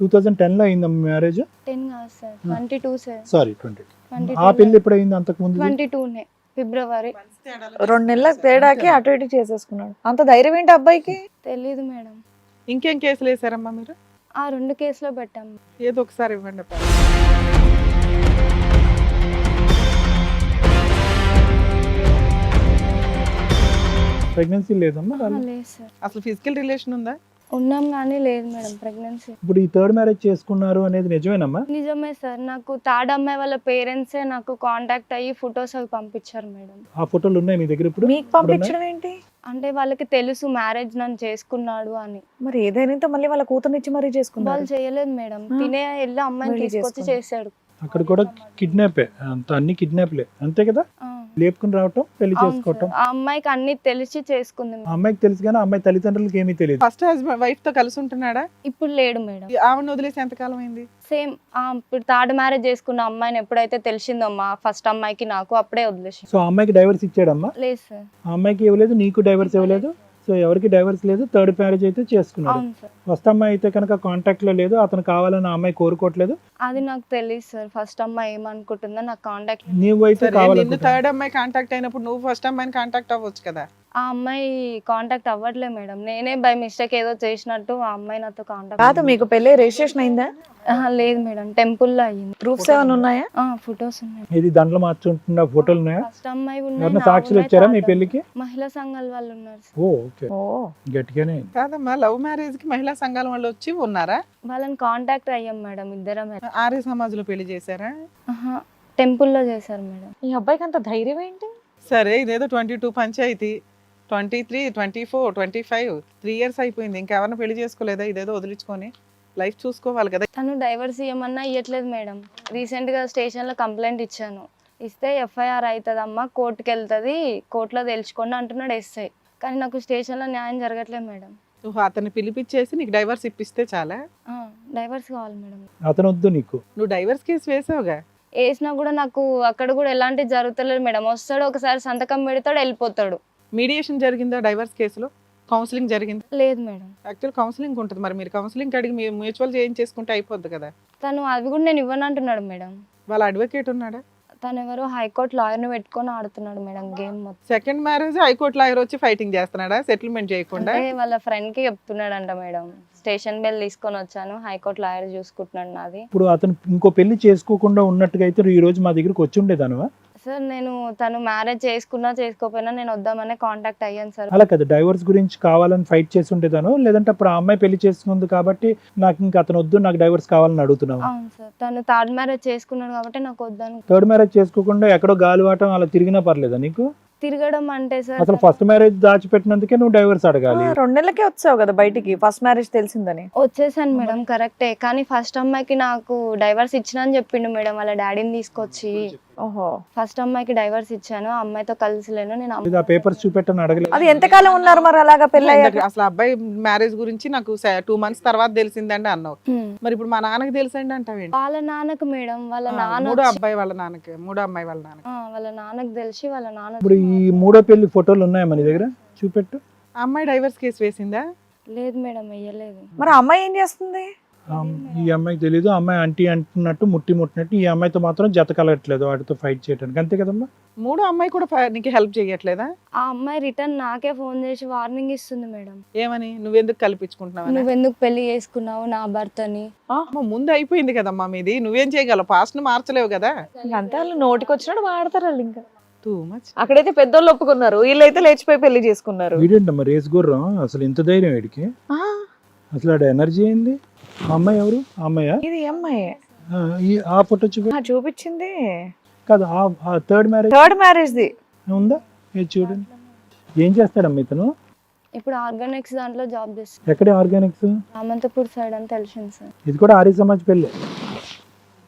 Two thousand టెన్లో అయింది marriage? Ten కాదు sir. Twenty two sir. Sorry twenty. ఆ పెళ్ళి ఎప్పుడు అయింది అంతకు ముందు ట్వంటీ టూనే ఫిబ్రవరి. రెండు నెలల తేడాకి అటు ఇటు చేసేసుకున్నాడు. అంత ధైర్యం ఏంటి అబ్బాయికి? తెలీదు మేడం. ఇంకేం కేసులు వేసారమ్మా మీరు? ఆ రెండు కేసులో పెట్టాము ఏదో ఒకసారి ఇవ్వండి అప్ప. ప్రెగ్నెన్సీ లేదమ్మా ఆ, లేదు సార్. అసలు ఫిజికల్ రిలేషన్ ఉందా? ఉన్నాం కానీ లేదు మేడం ప్రెగ్నెన్సీ ఇప్పుడు ఈ థర్డ్ మ్యారేజ్ చేసుకున్నారు అనేది నిజమేనమ్మా? నిజమే సార్ నాకు థర్డ్ అమ్మాయి వాళ్ళ పేరెంట్సే నాకు కాంటాక్ట్ అయ్యి ఫొటోస్ అవి పంపించారు మేడం. ఆ ఫోటోలు ఉన్నాయి మీ దగ్గర ఇప్పుడు? మీకు పంపించడం ఏంటి? అంటే వాళ్ళకి తెలుసు మ్యారేజ్ నన్ను చేసుకున్నాడు అని. మరి ఏదైనా మళ్ళీ వాళ్ళ కూతురునిచ్చి మరీ చేసుకున్నారు? వాళ్ళు చేయలేదు మేడం. తినే వెళ్ళి అమ్మాయిని తీసుకొచ్చి. చేశాడు. అక్కడ కూడా కిడ్నాపే అంత అన్ని కిడ్నాప్లే అంతే కదా? ఆ. లేపుకుని రావటం పెళ్ళి చేసుకోవటం. ఆ అమ్మాయికి అన్ని తెలిసి చేసుకుంది. ఆ. అమ్మాయికి తెలుసు కానీ ఆ అమ్మాయి తల్లిదండ్రులకి ఏమీ తెలియదు. ఫస్ట్ హస్బెండ్ వైఫ్తో కలిసి ఉంటున్నాడా? ఇప్పుడు లేడు మేడం. ఆవిడ వదిలేసి ఎంతకాలం అయింది? సేమ్ ఇప్పుడు థర్డ్ మ్యారేజ్ చేసుకున్న అమ్మాయిని ఎప్పుడైతే తెలిసిందో మా ఫస్ట్ అమ్మాయికి నాకు అప్పుడే వదిలేసి. సో ఆ అమ్మాయికి డైవర్స్ ఇచ్చాడమ్మా? లేదు సార్. ఆ అమ్మాయికి ఇవ్వలేదు నీకు డైవర్స్ ఇవ్వలేదు? సో ఎవరికి డైవర్స్ లేదు థర్డ్ మ్యారేజ్ అయితే చేసుకున్నారు ఫస్ట్ అమ్మాయి అయితే కనుక కాంటాక్ట్లో లేదు అతను కావాలని ఆ అమ్మాయి కోరుకోవట్లేదు. అది నాకు తెలియదు సార్. ఫస్ట్ అమ్మాయి ఏమనుకుంటుందో నాకు కాంటాక్ట్ నీవు అయితే థర్డ్ అమ్మాయి కాంటాక్ట్ అయినప్పుడు నువ్వు ఫస్ట్ అమ్మాయిని కాంటాక్ట్ అవ్వచ్చు కదా. ఆ అమ్మాయి కాంటాక్ట్ అవ్వట్లే మేడం. నేనే బై మిస్టేక్ ఏదో చేసినట్టు ఆ అమ్మాయి నాతో కాదు కాంటాక్ట్ మీకు పెళ్ళి రిజిస్ట్రేషన్ అయిందా? లేదు మేడం. టెంపుల్లో అయ్యింది ప్రూఫ్స్ ఏమైనా ఉన్నాయా? ఫొటోస్ ఉన్నాయి. ఇది దండలు మార్చుంటున్న ఫోటోలు ఉన్నాయా? ఫస్ట్ అమ్మాయి ఉన్నాయి ఎవరన్నా నా సాక్షులు ఉన్నాయి, వచ్చారా మీ పెళ్ళికి మహిళా సంఘాల వాళ్ళు ఉన్నారు. Oh okay. ఓ. గట్టిగానే కాదమ్మా లవ్ మ్యారేజ్కి మహిళా సంఘాల వాళ్ళు వచ్చి ఉన్నారా? వాళ్ళని కాంటాక్ట్ అయ్యాం మేడం ఇద్దరం. ఆర్య సమాజ్లో పెళ్ళి చేశారా? టెంపుల్లో చేశారు మేడం. ఈ అబ్బాయికి అంత ధైర్యం ఏంటి? సరే ఇదేదో twenty two panchayat. Twenty three twenty four twenty five three years అయిపోయింది. ఇంకెవరిని పెళ్ళి చేసుకోలేదా? ఇదేదో వదిలించుకొని లైఫ్ చూసుకోవాలి కదా. తను డైవర్స్ ఇవ్వమన్నా ఇవ్వట్లేదు మేడం. రీసెంట్గా స్టేషన్లో కంప్లైంట్ ఇచ్చాను. ఇస్తే ఎఫ్ఐఆర్ అవుతుందమ్మా కోర్టుకి వెళ్తుంది కోర్టులో తెలుసుకోండి అంటున్నాడు ఎస్ఐ. కానీ నాకు స్టేషన్లో న్యాయం జరగట్లేదు మేడం. నువ్వు అతన్ని పిలిపించేసి నీకు డైవర్స్ ఇప్పిస్తే చాలా? డైవర్స్ కావాలి మేడం. అతను వద్దు నీకు. నువ్వు డైవర్స్ కేసు వేసావుగా? వేసినా కూడా నాకు అక్కడ కూడా ఎలాంటి జరుగుతలేదు మేడం. వస్తాడు ఒకసారి సంతకం పెడతాడు వెళ్ళిపోతాడు. మీడియేషన్ జరిగిందా డైవర్స్ కేసులో? కౌన్సిలింగ్ జరిగింది? లేదు మేడం. యాక్చువల్ కౌన్సిలింగ్ ఉంటుంది మరి మీరు కౌన్సిలింగ్ అడిగి మీరు మ్యూచువల్ చేసుకుంటే అయిపోద్ది కదా. తను అవి కూడా నేను ఇవ్వను అంటున్నాడు మేడం. వాళ్ళ అడ్వకేట్ ఉన్నాడా? తను ఎవరో హైకోర్టు లాయర్ని పెట్టుకొని ఆడుతున్నాడు మేడం గేమ్ మొత్తం. Second marriage high court lawyer వచ్చి ఫైటింగ్ చేస్తున్నాడా? సెటిల్మెంట్ చేయకుండా? అంటే వాళ్ళ ఫ్రెండ్కి చెప్తున్నాడంట మేడం. స్టేషన్ బెల్ తీసుకొని వచ్చాను హైకోర్టు లాయర్ చూసుకుంటున్నాడు నాది. ఇప్పుడు అతను ఇంకో పెళ్ళి చేసుకోకుండా ఉన్నట్టుగా అయితే ఈ రోజు మా దగ్గరికి వచ్చి ఉండేదానువా? సార్ నేను తను మ్యారేజ్ చేసుకున్నా చేసుకోకపోయినా నేను వద్దామనే కాంటాక్ట్ అయ్యాను సార్ అలా కదా. డైవర్స్ గురించి కావాలని ఫైట్ చేసి ఉండేదాను లేదంటే అప్పుడు ఆ అమ్మాయి పెళ్ళి చేసుకుంది కాబట్టి నాకు ఇంకా అతను వద్దు నాకు డైవర్స్ కావాలని అడుగుతున్నావు. అవును సార్ తను థర్డ్ మ్యారేజ్ చేసుకున్నాడు కాబట్టి నాకు వద్దాను థర్డ్ మ్యారేజ్ చేసుకోకుండా ఎక్కడో గాలివాటం అలా తిరిగినా పర్లేదా నీకు? తిరగడం అంటే సార్ అసలు ఫస్ట్ మ్యారేజ్ దాచిపెట్టినందుకే నువ్వు డైవర్స్ అడగాలి. రెండు నెలలకే వచ్చావు కదా బయటికి. ఫస్ట్ మ్యారేజ్ తెలిసిందని. వచ్చేసాను మేడం కరెక్టే. కానీ ఫస్ట్ అమ్మాయికి నాకు డైవర్స్ ఇచ్చిన అని చెప్పిండు మేడం వాళ్ళ డాడీని తీసుకొచ్చి. ఓహో. ఫస్ట్ అమ్మాయికి డైవర్స్ ఇచ్చాను ఆ అమ్మాయితో కలిసి లేను నేను ఇది ఆ పేపర్స్ చూపెట్టని అడగలేదు. అది ఎంతకాలం ఉన్నారు మరి అలాగా పెళ్ళి ఇందాక అసలు అబ్బాయి మ్యారేజ్ గురించి నాకు టూ మంత్స్ తర్వాత తెలిసిందండి అన్నావు. హ్మ్. మరి ఇప్పుడు మా నాన్నకి తెలిసండి అంటావేంటి? వాళ్ళ నాన్నకు మేడం వాళ్ళ ఆ, నాన్న మూడో వచ్చి- అబ్బాయి వాళ్ళ నాన్నకి మూడో అమ్మాయి వాళ్ళ నాన్నకి. ఆ, వాళ్ళ నాన్నకు తెలిసి వాళ్ళ నాన్న ఇప్పుడు ఈ మూడో పెళ్ళి ఫోటోలు ఉన్నాయా మన దగ్గర? చూపెట్టు. అమ్మాయి డైవర్స్ కేసు వేసిందా? లేదు మేడం వెయ్యలేదు మరి అమ్మాయి ఏం చేస్తుంది? ఆ, ఈ అమ్మాయికి తెలీదు. అమ్మాయి అంటీ అంటున్నట్టు ముట్టి ముట్టినట్టు ఈ అమ్మాయితో మాత్రం జత కలగట్లేదు వాటితో ఫైట్ చేయడానికి అంతే కదమ్మా? మూడో అమ్మాయి కూడా ఫ- నీకు హెల్ప్ చేయట్లేదా? ఆ అమ్మాయి రిటర్న్ నాకే ఫోన్ చేసి వార్నింగ్ ఇస్తుంది మేడం. ఏమని? నువ్వెందుకు కల్పించుకుంటున్నావు నువ్వెందుకు పెళ్ళి చేసుకున్నావు నా భర్తని? ముందు అయిపోయింది కదమ్మా మీది. నువ్వేం చేయగలవు? పాస్ట్ను మార్చలేవు కదా? ఇంక అంతే వాళ్ళు నోటికి వచ్చినట్టు వాడతారు వాళ్ళు ఇంకా. టూ మచ్ అక్కడైతే పెద్దోళ్ళు ఒప్పుకున్నారు. వీళ్ళైతే లేచిపోయి పెళ్ళి చేసుకున్నారు. వీడేంటమ్మా రేస్ గుర్రం? అసలు ఇంత ధైర్యం వీడికి? ఆ, అసలు ఆడ ఎనర్జీ ఏంది? ఆ అమ్మాయి ఎవరు? ఆ అమ్మాయా? ఇది అమ్మాయి. ఆ, ఈ ఆ ఫోటో చూపి ఆ, చూపించింది. కాదు ఆ థర్డ్ మ్యారేజ్ థర్డ్ మ్యారేజ్ ది. ఉందా? ఇది చూడండి. ఏం చేస్తాడమ్మా ఇతను? ఇప్పుడు ఆర్గానిక్స్ దాంట్లో జాబ్ చేస్తాను ఎక్కడే ఆర్గానిక్స్? రామంతపూర్ సైడ్ అని తెలిసింది సార్. ఇది కూడా ఆర్య సమాజ్ పెళ్ళి.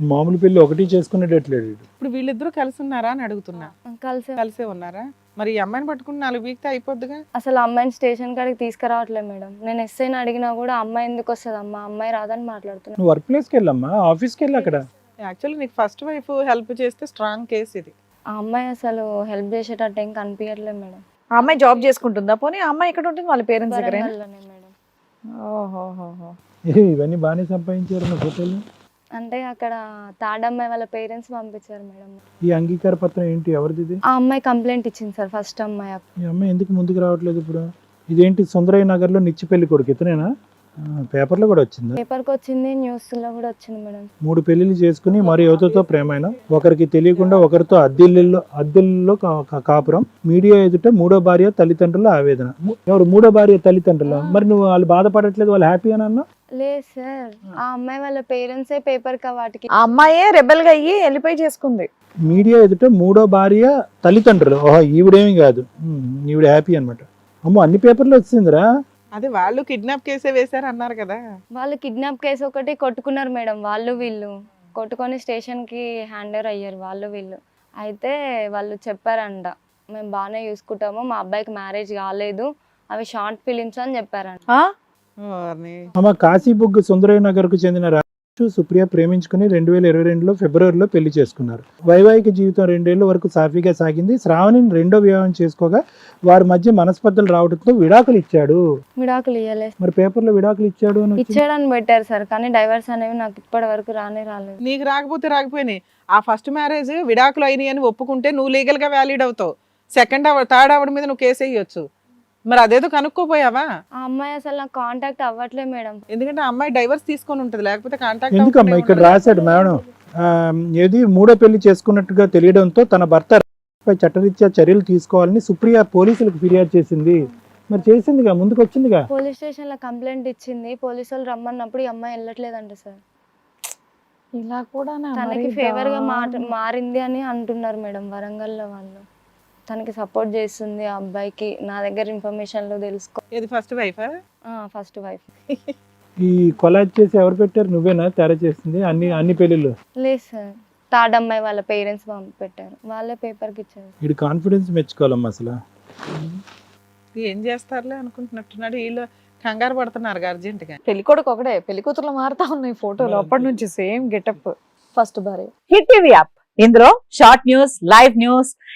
మామూలు పెళ్ళి ఒకటి చేసుకునేటట్లేడు వీడు. ఇప్పుడు వీళ్ళిద్దరూ కలిసి ఉన్నారా అని అడుగుతున్నా. కలిసి. కలిసే ఉన్నారా? మరి ఈ అమ్మాయిని పట్టుకుని నాలుగు వీక్తే అయిపోద్దిగా? అసలు ఆ అమ్మాయిని స్టేషన్ కాడికి తీసుకురావట్లేదు మేడం. నేను ఎస్ఐని అడిగినా కూడా అమ్మాయి ఎందుకు వస్తుంది అమ్మా అమ్మాయి రాదని మాట్లాడుతున్నా. నువ్వు వర్క్ ప్లేస్కి వెళ్ళమ్మా? ఆఫీస్కి వెళ్ళి అక్కడ? యాక్చువల్లీ నీకు ఫస్ట్ వైఫ్ హెల్ప్ చేస్తే స్ట్రాంగ్ కేసు ఇది. ఆ అమ్మాయి అసలు హెల్ప్ చేసేటట్టు ఏం కనిపించట్లేదు మేడం. ఆ అమ్మాయి జాబ్ చేసుకుంటుందా? పోనీ ఆ అమ్మాయి ఎక్కడ ఉంటుంది? వాళ్ళ పేరెంట్స్ దగ్గర వరంగల్లోనే మేడం. ఏ, ఇవన్నీ బాగానే సంపాదించారు నా ఫోటోలు అంటే అక్కడ థర్డ్ అమ్మాయి వాళ్ళ పేరెంట్స్ పంపించారు మేడం. ఈ అంగీకార పత్రం ఏంటి? ఎవరిది ఇది? ఆ అమ్మాయి కంప్లైంట్ ఇచ్చింది సార్ ఫస్ట్ అమ్మాయి. ఈ అమ్మాయి ఎందుకు ముందుకు రావట్లేదు ఇప్పుడు? ఇదేంటి సుందరయ్య నగర్లో నిచ్చి పెళ్ళి కొడుకు ఇతనేనా? ఆ, పేపర్లో కూడా వచ్చిందా? పేపర్కి వచ్చింది న్యూస్లో కూడా వచ్చింది మేడం. మూడు పెళ్ళిళ్ళు చేసుకుని మరి యువతతో ప్రేమైన? ఒకరికి తెలియకుండా ఒకరితో అద్దెల్లో అద్దెల్లో కాపురం. మీడియా ఎదుట మూడో భార్య తల్లిదండ్రుల ఆవేదన. ము- ఎవరు? మూడో భార్య తల్లిదండ్రుల. మరి నువ్వు వాళ్ళు బాధపడట్లేదు వాళ్ళు హ్యాపీ అని అన్నా? లేదు సార్ ఆ అమ్మాయి వాళ్ళ పేరెంట్సే పేపర్ కా వాటికి? ఆ అమ్మాయే రెబెల్గా అయ్యి వెళ్ళిపోయి చేసుకుంది. మీడియా ఎదుట మూడో భార్య తల్లిదండ్రులు. ఓహో ఈవిడేమి కాదు. ఉమ్, ఈవిడ హ్యాపీ అన్నమాట. అమ్మో అన్ని పేపర్లు వచ్చిందిరా. అది వాళ్ళు కిడ్నాప్ కేసే వేశారు అన్నారు కదా. వాళ్ళు కిడ్నాప్ కేసు ఒకటి కొట్టుకున్నారు మేడం వాళ్ళు వీళ్ళు. కొట్టుకొని స్టేషన్కి హ్యాండర్ అయ్యారు వాళ్ళు వీళ్ళు. అయితే వాళ్ళు చెప్పారంట మేము బాగానే చూసుకుంటాము మా అబ్బాయికి మ్యారేజ్ కాలేదు అవి షార్ట్ ఫిలిమ్స్ అని చెప్పారంట. ఆ? ఓర్ని. అమ్మ కాశీబుగ్ సుందరయ్య నగర్కు చెందిన రాజు సుప్రియ ప్రేమించుకుని రెండు వేల ఇరవై రెండులో ఫిబ్రవరిలో పెళ్ళి చేసుకున్నారు. వైవాహిక జీవితం రెండేళ్ళ వరకు సాఫీగా సాగింది. శ్రావణిని రెండో వివాహం చేసుకోగా వారి మధ్య మనస్పర్ధలు రావడంతో విడాకులు ఇచ్చాడు. విడాకులు ఇవ్వలేదు మరి పేపర్లో విడాకులు ఇచ్చాడు అని. ఇచ్చాడని పెట్టారు సార్ కానీ డైవర్స్ అనేవి నాకు ఇప్పటి వరకు రానే రాలేదు. నీకు రాకపోతే రాకపోయినాయి. ఆ ఫస్ట్ మ్యారేజ్ విడాకులు అయినాయి అని ఒప్పుకుంటే నువ్వు లీగల్గా వ్యాలిడ్ అవుతావు. సెకండ్ అవర్ థర్డ్ అవర్ మీద నువ్వు కేసు వేయొచ్చు. మరి అదేదో కనుక్కోపోయావా? ఆ అమ్మాయి అసలు నాకు కాంటాక్ట్ అవ్వట్లేదు మేడం. ఎందుకంటే ఆ అమ్మాయి డైవర్స్ తీసుకొని ఉంటది లేకపోతే కాంటాక్ట్ ఎందుకమ్మా ఇక్కడ రాశాడు మేడం? ఆ, ఏది మూడో పెళ్ళి చేసుకున్నట్టుగా తెలియడంతో తన భర్త పై చట్టరీత్యా చర్యలు తీసుకోవాలని సుప్రియ పోలీసులకు ఫిర్యాదు చేసింది. మరి చేసిందిగా? ముందుకు వచ్చిందిగా? పోలీస్ స్టేషన్లో కంప్లైంట్ ఇచ్చింది. పోలీసు వాళ్ళు రమ్మన్నప్పుడు ఈ అమ్మాయి వెళ్ళట్లేదంట సార్. ఇలా కూడా తనకి ఫేవర్గా మాట మారింది అని అంటున్నారు మేడం వరంగల్లో వాళ్ళు. తనకి సపోర్ట్ చేస్తుంది ఆ అబ్బాయికి. నా దగ్గర ఇన్ఫర్మేషన్లు తెలుసుకో ఇది ఫస్ట్ వైఫ్ ఫస్ట్ వైఫ్ ఈ కొలాజ్ చేసి ఎవరు పెట్టారు? నువ్వేనా? తెర చేసింది? అన్ని అన్ని పెళ్ళిళ్ళు లేదు సార్. థర్డ్ అమ్మాయి వాళ్ళ పేరెంట్స్ పెట్టారు వాళ్ళే పేపర్కి ఇచ్చారు. వీడి కాన్ఫిడెన్స్ మెచ్చుకోవాలమ్మా అసలు. ఏం చేస్తారులే అనుకుంటున్నట్టున్నాడు. వీళ్ళు కంగారు పడుతున్నారు అర్జెంట్గా పెళ్ళి కొడుకు ఒకడే పెళ్ళి కూతురు మారుతా ఉన్నాయి ఫోటోలు. అప్పటి నుంచి సేమ్ గెటప్. ఫస్ట్ భార్య. Hit TV app. ఇందులో short news live news